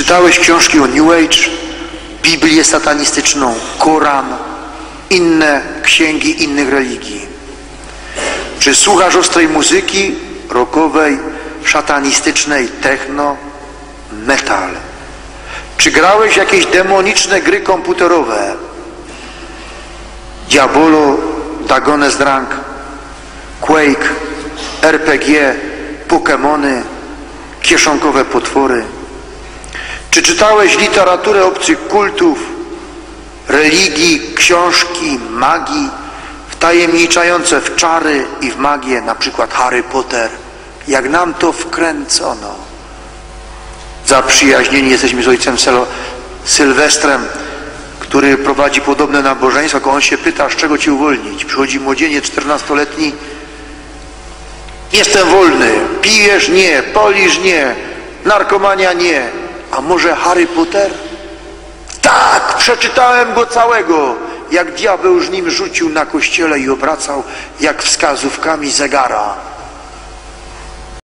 czytałeś książki o New Age, Biblię satanistyczną, Koran, inne księgi innych religii? Czy słuchasz ostrej muzyki rockowej, szatanistycznej, techno, metal? Czy grałeś jakieś demoniczne gry komputerowe? Diabolo, Dagones Drunk, Quake, RPG, Pokémony, kieszonkowe potwory? Czy czytałeś literaturę obcych kultów, religii, książki, magii, wtajemniczające w czary i w magię, na przykład Harry Potter, jak nam to wkręcono? Zaprzyjaźnieni jesteśmy z ojcem Sylwestrem, który prowadzi podobne nabożeństwo, tylko on się pyta, z czego cię uwolnić. Przychodzi młodzieniec 14-letni, jestem wolny, pijesz nie, polisz nie, narkomania nie, a może Harry Potter? Tak, przeczytałem go całego, jak diabeł z nim rzucił na kościele i obracał jak wskazówkami zegara.